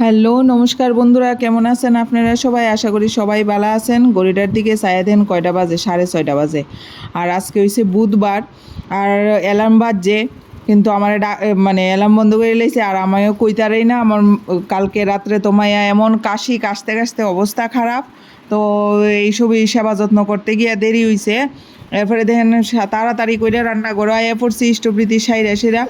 Hello, নমস্কার বন্ধুরা, কেমন আছেন আপনারা সবাই? আশা করি সবাই ভালো আছেন। গড়িটার দিকে সায়াদেন কয়টা বাজে? সাড়ে ছয়টা বাজে। আর আজকে হয়েছে বুধবার, আর অ্যালার্ম বাজছে, কিন্তু আমার মানে অ্যালার্ম বন্ধ করে লেগেছে আর আমায়ও কইতারাই না, আমার কালকে রাত্রে তোমায় এমন কাশি, কাশতে কাশতে অবস্থা খারাপ। তো এইসবই সেবা যত্ন করতে গিয়ে দেরি হয়েছে এরপরে দেখেন তাড়াতাড়ি করে রান্না করো আয়া পড়ছি সাইরা সেরা।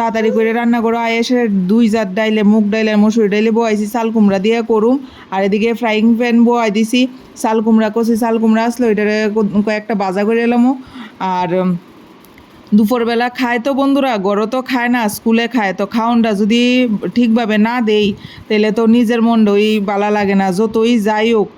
তাড়াতাড়ি করে রান্না করো। এসে দুই জাত ডাইলে, মুগ ডাইলে, মসুর ডাইলে বোয়াইছি, চাল কুমড়া দিয়ে করুম। আর এদিকে ফ্রাইং প্যান বোয়াই দিছি, চাল কুমড়া কষি, চাল কুমড়া আসলো কো- কয়েকটা বাজা করে এলামও আর দুপুরবেলা খায় তো বন্ধুরা গড়ও তো খায় না, স্কুলে খায়। তো খাওনটা যদি ঠিকভাবে না দেই, তাহলে তো নিজের মনটাই বালা লাগে না, যতই যাই হোক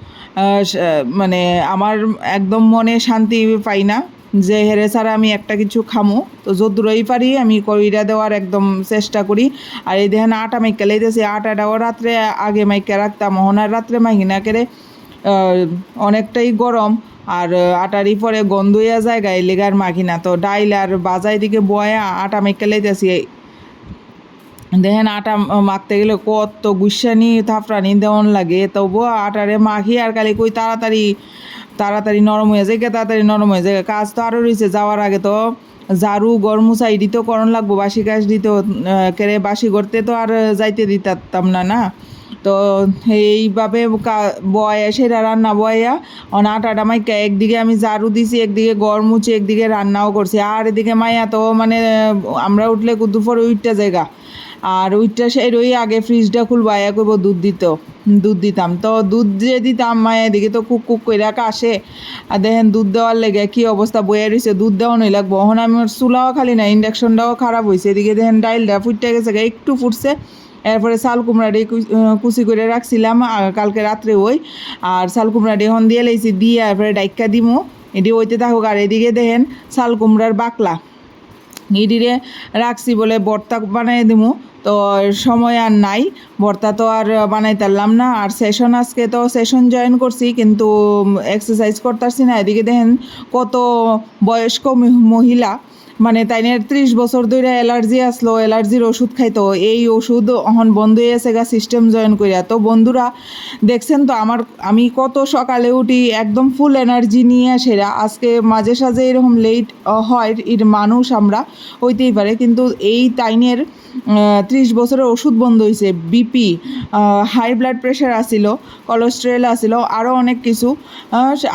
মানে আমার একদম মনে শান্তি পাই না। যে হেরে ছাড়া আমি একটা কিছু খামো। তো যদ্দূরই পারি, আমি কইরা দেওয়ার একদম চেষ্টা করি। আর এই দেখেন আটা মাইকা লাইতেছি আটাটাও রাত্রে আগে মাইকা রাখতাম হনার রাত্রে মাইকি না কেড়ে অনেকটাই গরম। আর আটারই পরে গন্ধইয়া জায়গায় লেগার মাখি না। তো ডাইল আর বাজাই দিকে বয়া আটা মাইকা লাইতেছি। দেখেন আটা মাখতে গেলে কত গুসানি থাফরানি দেওয়ান লাগে। তবু আটারে মাখি আর কালি কই তাড়াতাড়ি তাড়াতাড়ি নরম হয়ে যায় তাড়াতাড়ি নরম হয়ে যায় কাজ তো আরও রয়েছে যাওয়ার আগে তো ঝাড়ু গরমুচাই দিতেও করণ লাগবো, বাসি কাজ দিতেও কেড়ে বাসি করতে তো আর যাইতে দিতাম না না? তো এইভাবে বয়া সেটা রান্না বয়া, অন আটাটা মাইকা একদিকে আমি ঝাড়ু দিছি, একদিকে গড় মুছে, একদিকে রান্নাও করছি। আর এদিকে মাইয়া তো মানে আমরা উঠলে দুপুরে উইটটা জায়গা আর ওইটা সেই ওই আগে ফ্রিজটা খুলবো আয়া করব, দুধ দিত। দুধ দিতাম। তো দুধ যে দিতাম মায়ের দিকে তো কুক কুক করে আসে আর দেখেন দুধ দেওয়ার লেগে কি অবস্থা বয়ে রয়েছে দুধ দেওয়া নই লাগবো। এখন আমার চুলাও খালি না ইন্ডাকশনটাও খারাপ হয়েছে এদিকে দেখেন ডাইলটা ফুটতে গেছে একটু ফুটছে। এরপরে চাল কুমড়াটি কুচি করে রাখছিলাম কালকে রাত্রে ওই। আর চাল কুমড়াটি এখন দিয়ে লাইছি, দিয়ে এরপরে ডাইক্কা দিমু। এটি ওইতে থাকুক। আর এদিকে দেখেন শাল কুমড়ার বাকলা। ইডিরে রাখছি বলে বর্তা বানাই দিমু। তো সময় আর নাই ভর্তা তো আর বানাই তারলাম না। আর সেশন আজকে তো সেশন জয়েন করছি, কিন্তু এক্সারসাইজ করতেছি না। এদিকে দেখেন কত বয়স্ক মহিলা। মানে তাইনের ত্রিশ বছর ধরে অ্যালার্জি আসলো, অ্যালার্জির ওষুধ খাইতো, এই ওষুধ এখন বন্ধ হয়ে গেছে গা সিস্টেম জয়েন করিয়া তো বন্ধুরা, দেখছেন তো আমার, আমি কত সকালে উঠি একদম ফুল এনার্জি নিয়ে সেরা। আজকে মাঝে সাঝে এরকম লেট হয়, এর মানুষ আমরা হইতেই পারে, কিন্তু এই টাইনের ত্রিশ বছরের ওষুধ বন্ধ হয়েছে বিপি হাই ব্লাড প্রেশার আসিল কোলেস্ট্রল আসিল আরও অনেক কিছু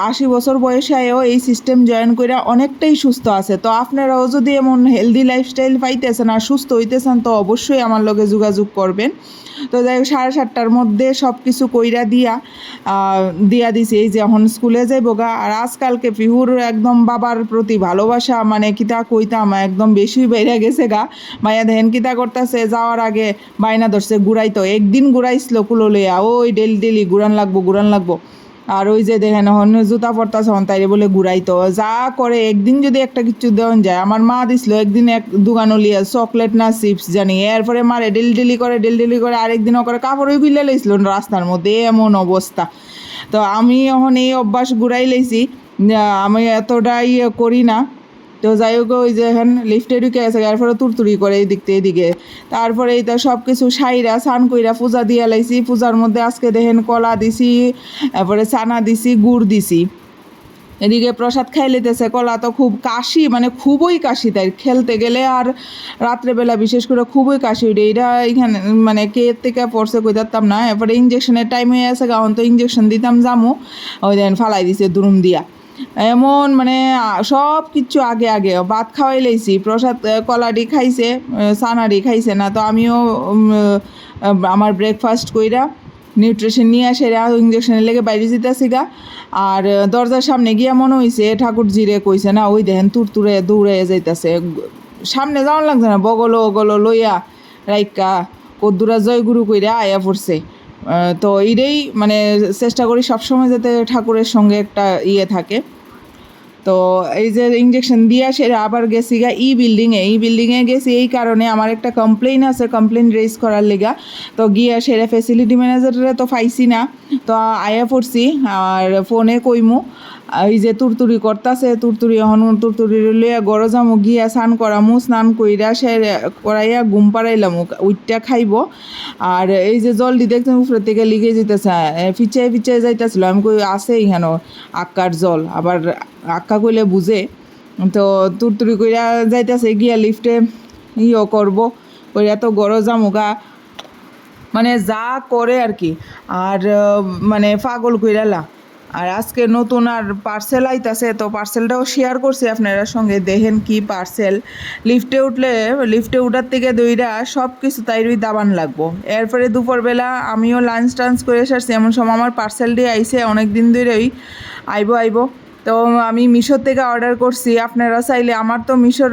আশি বছর বয়সেও এই সিস্টেম জয়েন করে অনেকটাই সুস্থ আছে। তো আপনারাও যদি এমন হেলদি লাইফস্টাইল পাইতেছেন আর সুস্থ হইতেছেন, তো অবশ্যই আমার লগে যোগাযোগ করবেন। তো যাই সাড়ে সাতটার মধ্যে সব কিছু কইরা দিয়া দিয়া দিছি। এই যে এখন স্কুলে যাইব গা, আর আজকালকে পিহুর একদম বাবার প্রতি ভালোবাসা মানে কিতা কইতাম, একদম বেশি বেড়ে গেছে গা। মায়া দেখেন কিতা করতেছে, যাওয়ার আগে বায়না ধরছে, ঘুরাইতো। একদিন ঘুরাইছিল কুলো লইয়া ওই ডেলি ডেলি ঘুরান লাগবো ঘুরান লাগবো। আর ওই যে দেখেন, হন, জুতা পড়তা হন, তাইরে বলে ঘুরাইতো। যা করে, একদিন যদি একটা কিছু দেওয়ান যায়, আমার মা দিছিল, একদিন এক দোকান লিয়া চকলেট না চিপস জানি, এরপরে মারে ডেলি ডেলি করে, ডেলি ডেলি করে আরেকদিনও করে, কাপড়ই ফিলে লেছিল রাস্তার মধ্যে, এমন অবস্থা। তো আমি এখন এই অভ্যাস ঘুরাই লেছি আমি এতটাই ইয়ে করি না তো যাই হোক, ওই যে এখন লিফটে ঢুকে গেছে এরপরে তুরতুরি করে এদিক থেকে এদিকে। তারপরে এই তো সব কিছু সাইরা, স্নান কইরা পূজা দিয়া লাইছি। পূজার মধ্যে আজকে দেখেন কলা দিছি, তারপরে চানা দিছি, গুড় দিছি। এদিকে প্রসাদ খাই লিতেছে কলা তো খুব কাশি মানে খুবই কাশি তাই খেলতে গেলে আর রাত্রেবেলা বিশেষ করে খুবই কাশি উঠে এটা এখানে মানে কে থেকে পড়ছে কই দিতাম না। এরপরে ইঞ্জেকশনের টাইম হয়ে আছে কারণ তো ইঞ্জেকশন দিতাম জামু। ওই দেন ফালাই দিছে দুরুম দিয়া। এমন মানে সব কিছু আগে আগে। ভাত খাওয়াই লাইছি, প্রসাদ কলাডি খাইছে সানাডি খাইছে না, তো আমিও আমার ব্রেকফাস্ট কইরা নিউট্রিশন নিয়ে আসে ইঞ্জেকশনের লেগে বাইরে যেতেছি গা। আর দরজার সামনে গিয়া মনে হইছে ঠাকুর জিরে কইছে না, ওই দেখেন তুরতুরে দৌড়ে যাইতেছে। সামনে যাওয়ান লাগছে না বগলো ওগলো লইয়া রাইকা কদ্দুরা জয়গুরু কইরা আয়া পড়ছে। তো এটাই মানে চেষ্টা করি সবসময় যাতে ঠাকুরের সঙ্গে একটা ইয়ে থাকে। তো এই যে ইঞ্জেকশন দিয়ে সে আবার গেছি গা ই বিল্ডিংয়ে ই বিল্ডিংয়ে গেছি এই কারণে আমার একটা কমপ্লেন আছে কমপ্লেন রেজ করার লেগা। তো গিয়া সেরা ফেসিলিটি ম্যানেজারে তো পাইছি না। তো আয়া পড়ছি, আর ফোনে কইমু। এই যে তুরতুরি করতাছে, তুরতুরি এখন তুরতুরি লইয়া গড় যামু, গিয়া স্নান করামু, স্নান কইরা সে করাইয়া ঘুম পাড়াইলাম, উইটটা খাইব। আর এই যে জল দি দেখছেন উপরে থেকে লিগে যেতেছে ফিচাই ফিচাই যাইতেছিল। আমি কই, আছে এখানে, আক্কার জল। আবার আক্কা কইলে বুঝে, তো তুরতুরি কইরা যাইতেছে, গিয়া লিফটে ইও করব, কইরা তো গড় যামুগা মানে যা করে আর কি। আর মানে পাগল কইরালা আর আজকে নতুন আর পার্সেল আইতাছে, তো পার্সেলটাও শেয়ার করছি আপনারা সঙ্গে। দেখেন কি পার্সেল লিফটে উঠলে লিফটে উঠার থেকে দইরা সব কিছু তাইরই দাবান লাগবো। এরপরে দুপুরবেলা আমিও লাঞ্চ টাঞ্চ করে এসেছি এমন সময় আমার পার্সেলটি আইসে অনেক দিন ধরেই আইবো আইবো। তো আমি মিশোর থেকে অর্ডার করছি। আপনারা চাইলে আমার তো মিশোর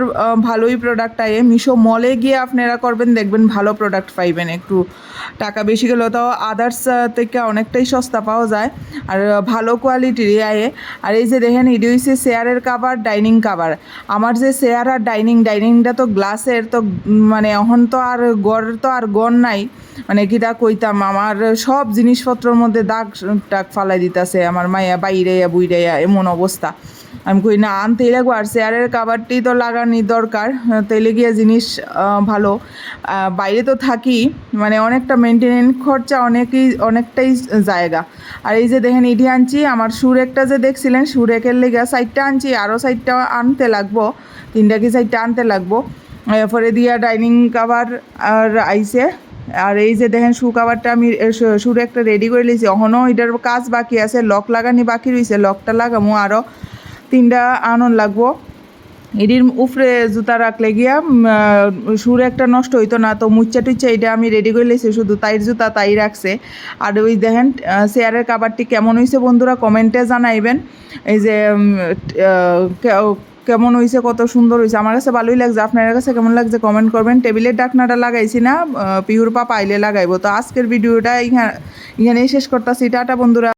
ভালোই প্রোডাক্ট আয়ে। মিশো মলে গিয়ে আপনারা করবেন, দেখবেন ভালো প্রোডাক্ট পাইবেন। একটু টাকা বেশি গেলেও তাও আদার্স থেকে অনেকটাই সস্তা পাওয়া যায়। আর ভালো কোয়ালিটির আয়ে। আর এই যে দেখেন, এটি হচ্ছে চেয়ারের কাভার ডাইনিং কাভার আমার যে চেয়ার আর ডাইনিং ডাইনিংটা তো গ্লাসের তো মানে এখন তো আর গড়, তো আর গড় নাই। মানে কিটা কইতাম, আমার সব জিনিসপত্রের মধ্যে দাগ টাগ ফালাই দিতেছে। আমার মায়া বাইরে, বুইরে, এমন অবস্থা। আমি কই, না আনতেই লাগবো আর চেয়ারের কাবারটি তো লাগানি দরকার। তেলে গিয়ে জিনিস ভালো। বাইরে তো থাকি মানে অনেকটা মেনটেনেন্স খরচা অনেকই, অনেকটাই জায়গা। আর এই যে দেখেন ইডি আনছি, আমার সুরেকটা যে দেখছিলেন সুরেকের লেগে সাইডটা আনছি আরও সাইডটা আনতে লাগবো। তিনটা কি সাইডটা আনতে লাগবো? এরপরে দিয়া ডাইনিং কাভার আর আইসে আর এই যে দেখেন শু কাভারটা আমি শুরু একটা রেডি করে লিছি এখনও এটার কাজ বাকি আছে, লক লাগানি বাকি রয়েছে লকটা লাগামো আরও তিনটা আনন লাগবো। এটির উপরে জুতা রাখলে গিয়া সুর একটা নষ্ট হইতো না, তো মুচ্চা টুচ্চা এটা আমি রেডি করে লেছি শুধু তাইর জুতা তাই রাখছে। আর ওই দেখেন চেয়ারের কাবারটি কেমন হয়েছে বন্ধুরা, কমেন্টে জানাইবেন। এই যে কেমন হয়েছে কত সুন্দর হয়েছে আমার কাছে ভালোই লাগছে, আপনার কাছে কেমন লাগছে কমেন্ট করবেন। টেবিলের ডাকনাটা লাগাইছি না পিহুর পা পাইলে লাগাইবো। তো আজকের ভিডিওটা এখানে এখানেই শেষ করতেছি। টাটা বন্ধুরা।